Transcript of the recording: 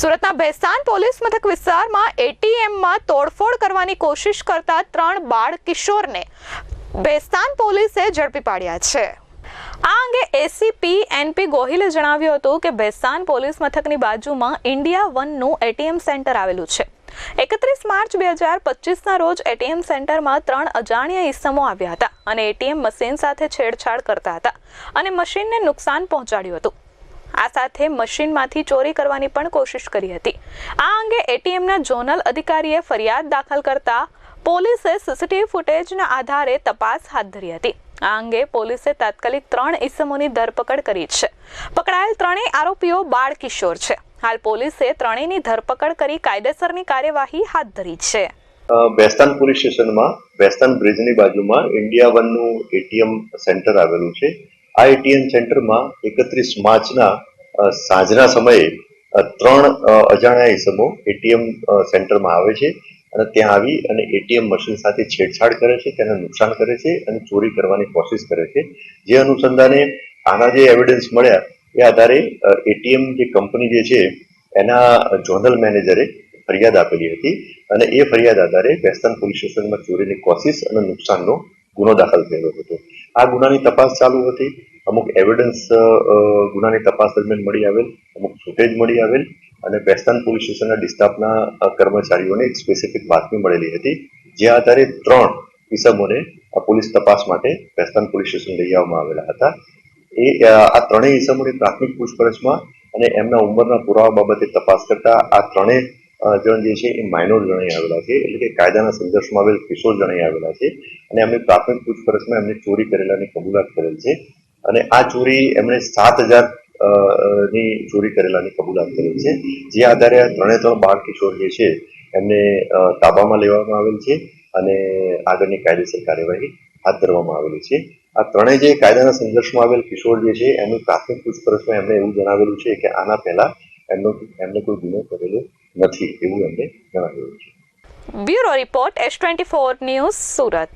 સુરતના ભેસાન પોલીસ મથક વિસ્તારમાં એટીએમમાં તોડફોડ કરવાની કોશિશ કરતા ત્રણ બાળ કિશોરને ભેસ્તાન પોલીસે ઝડપી પાડ્યા છે. આ અંગે એસીપી એનપી ગોહિલે જણાવ્યું હતું કે ભેસ્તાન પોલીસ મથકની બાજુમાં ઇન્ડિયા વનનું એટીએમ સેન્ટર આવેલું છે. એકત્રીસ માર્ચ બે હજાર પચીસના રોજ એટીએમ સેન્ટરમાં ત્રણ અજાણ્યા ઇસમો આવ્યા હતા અને એટીએમ મશીન સાથે છેડછાડ કરતા હતા અને મશીનને નુકસાન પહોંચાડ્યું હતું. આ સાથે મશીનમાંથી ચોરી કરવાની પણ કોશિશ કરી હતી. આ અંગે એટીએમના ઝોનલ અધિકારીએ ફરિયાદ દાખલ કરતા પોલીસે સીસીટીવી ફૂટેજના આધારે તપાસ હાથ ધરી હતી. આ અંગે પોલીસે તાત્કાલિક ત્રણ ઇસમોની ધરપકડ કરી છે. પકડાયેલ ત્રણેય આરોપીઓ બાળ કિશોર છે. હાલ પોલીસે ત્રણેયની ધરપકડ કરી કાયદેસરની કાર્યવાહી હાથ ધરી છે. બેસ્તાન પોલીસ સ્ટેશનમાં બેસ્તાન બ્રિજની બાજુમાં ઇન્ડિયા વનનું એટીએમ સેન્ટર આવેલું છે. આ એટીએમ સેન્ટરમાં એકત્રીસ માર્ચના સાંજના સમયે ત્રણ અજાણ્યા ઇસમો એટીએમ સેન્ટરમાં આવે છે અને ત્યાં આવી અને એટીએમ મશીન સાથે છેડછાડ કરે છે, તેને નુકસાન કરે છે અને ચોરી કરવાની કોશિશ કરે છે. જે અનુસંધાને આના જે એવિડન્સ મળ્યા, એ આધારે એટીએમ જે કંપની જે છે, એના જોનલ મેનેજરે ફરિયાદ આપેલી હતી અને એ ફરિયાદ આધારે વેસ્ટર્ન પોલીસ સ્ટેશનમાં ચોરીની કોશિશ અને નુકસાનનો ગુનો દાખલ થયેલો હતો. આ ગુનાની તપાસ ચાલુ હતી. અમુક એવિડન્સ ગુનાની તપાસ દરમિયાન મળી આવેલ, અમુક ફૂટેજ મળી આવેલ અને વેસ્ટર્ન પોલીસ સ્ટેશનના ડિસ્ટાફના કર્મચારીઓને એક સ્પેસિફિક બાતમી મળેલી હતી, જે આધારે ત્રણ ઇસમોને પોલીસ તપાસ માટે વેસ્ટર્ન પોલીસ સ્ટેશન લઈ આવવામાં આવેલા હતા. એ આ ત્રણેય ઇસમોની પ્રાથમિક પૂછપરછમાં અને એમના ઉંમરના પુરાવા બાબતે તપાસ કરતા આ ત્રણેય જણ જે છે એ માઇનોર જણાઈ આવેલા છે, એટલે કે કાયદાના સંઘર્ષમાં આવેલ કિશોર જણાઈ આવેલા છે અને એમની પ્રાથમિક પૂછપરછમાં એમને ચોરી કરેલાની કબૂલાત કરેલ છે. અને આ ચોરી એમણે સાત હજારની ચોરી કરેલાની કબૂલાત કરી છે. જે આધારે આ ત્રણે ત્રણ બાળ કિશોર જે છે, એમને તાબામાં લેવામાં આવેલ છે અને આગળની કાયદેસર કાર્યવાહી હાથ ધરવામાં આવેલી છે. આ ત્રણેય જે કાયદાના સંઘર્ષમાં આવેલ કિશોર જે છે એનું પ્રાથમિક પૂછપરછમાં એમણે એવું જણાવેલું છે કે આના પહેલા એમનો, એમને કોઈ ગુનો કરેલો નથી એવું એમને જણાવેલું છે. Bureau report S twenty four news Surat.